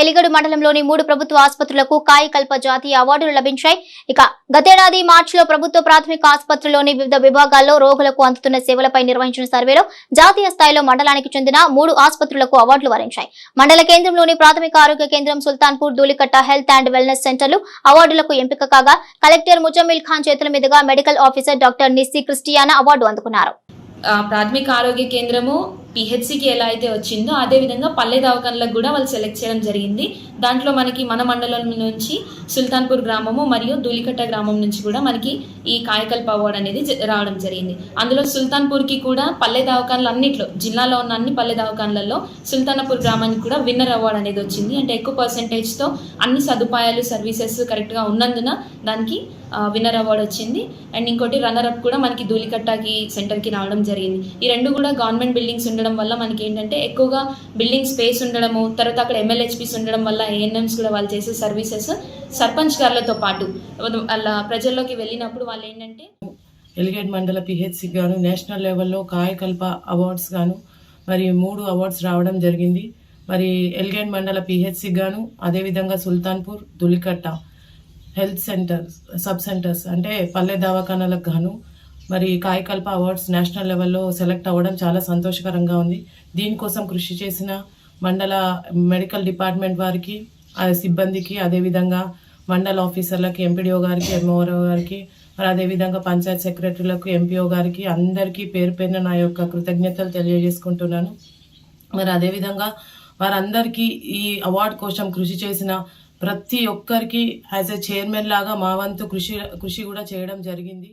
ఎలిగడు మండలంలోని మూడు ప్రభుత్వ ఆసుపత్రులకు కాయకల్ప జాతీయ అవార్డులు లభించాయి. ఇక గతేడాది మార్చిలో ప్రభుత్వ ప్రాథమిక ఆసుపత్రిలోని వివిధ విభాగాల్లో రోగులకు అందుతున్న సేవలపై నిర్వహించిన సర్వేలో జాతీయ స్థాయిలో మండలానికి చెందిన మూడు ఆసుపత్రులకు అవార్డులు వరించాయి. మండల కేంద్రంలోని ప్రాథమిక ఆరోగ్య కేంద్రం Sultanpur Dhulikatta health and wellness సెంటర్లు అవార్డులకు ఎంపిక కాగా కలెక్టర్ ముజమ్మిల్ ఖాన్ చేతుల మీదుగా medical officer doctor Nissi Christiana award అందుకున్నారు. ప్రాథమిక ఆరోగ్య కేంద్రము పిహెచ్సికి ఎలా అయితే వచ్చిందో అదే విధంగా పల్లె దవాఖానలకు కూడా వాళ్ళు సెలెక్ట్ చేయడం జరిగింది. దాంట్లో మనకి మన మండలం నుంచి సుల్తాన్పూర్ గ్రామము మరియు ధూళికట్ట గ్రామం నుంచి కూడా మనకి ఈ కాయకల్ప అవార్డు అనేది జ- రావడం జరిగింది. అందులో సుల్తాన్పూర్కి కూడా పల్లె దవాఖానలు అన్నిట్లో జిల్లాలో ఉన్న అన్ని పల్లె దవాఖానలలో సుల్తానపూర్ గ్రామానికి కూడా విన్నర్ అవార్డు అనేది వచ్చింది. అంటే ఎక్కువ పర్సంటేజ్తో అన్ని సదుపాయాలు సర్వీసెస్ కరెక్ట్గా ఉన్నందున దానికి విన్నర్ అవార్డు వచ్చింది. అండ్ ఇంకోటి రన్నర్ అప్ కూడా మనకి ధూళికట్టకి సెంటర్కి రావడం జరిగింది. ఈ రెండు కూడా గవర్నమెంట్ బిల్డింగ్స్ ఉండడం వల్ల మనకి ఏంటంటే ఎక్కువగా బిల్డింగ్ స్పేస్ ఉండడము తర్వాత అక్కడ ఎమ్మెల్యేహెచ్పీస్ ఉండడం వల్ల ఏఎన్ఎంస్ కూడా వాళ్ళు చేసే సర్వీసెస్ సర్పంచ్ గారులతో పాటు. అలా ప్రజల్లోకి వెళ్ళినప్పుడు వాళ్ళు ఏంటంటే ఎలిగేట్ మండల పిహెచ్సి గాను నేషనల్ లెవెల్లో కాయకల్ప అవార్డ్స్ గాను మరి మూడు అవార్డ్స్ రావడం జరిగింది. మరి ఎలిగేట్ మండల పిహెచ్సి గాను అదేవిధంగా Sultanpur Dulikatta health centres sub centres అంటే పల్లె దవాఖానాలకు గాను మరి కాయకల్ప అవార్డ్స్ నేషనల్ లెవెల్లో సెలెక్ట్ అవ్వడం చాలా సంతోషకరంగా ఉంది. దీనికోసం కృషి చేసిన మండల మెడికల్ డిపార్ట్మెంట్ వారికి సిబ్బందికి అదేవిధంగా మండల ఆఫీసర్లకి ఎంపీడీఓ గారికి ఎంఓఆర్ఓ గారికి మరి అదేవిధంగా పంచాయత్ సెక్రటరీలకు ఎంపీఓ గారికి అందరికీ పేరు పేరున నా యొక్క కృతజ్ఞతలు తెలియజేసుకుంటున్నాను. మరి అదేవిధంగా వారందరికీ ఈ అవార్డు కోసం కృషి చేసిన ప్రతి ఒక్కరికి యాజ్ ఎ చైర్మన్ లాగా మా వంతు కృషి కృషి కూడా చేయడం జరిగింది.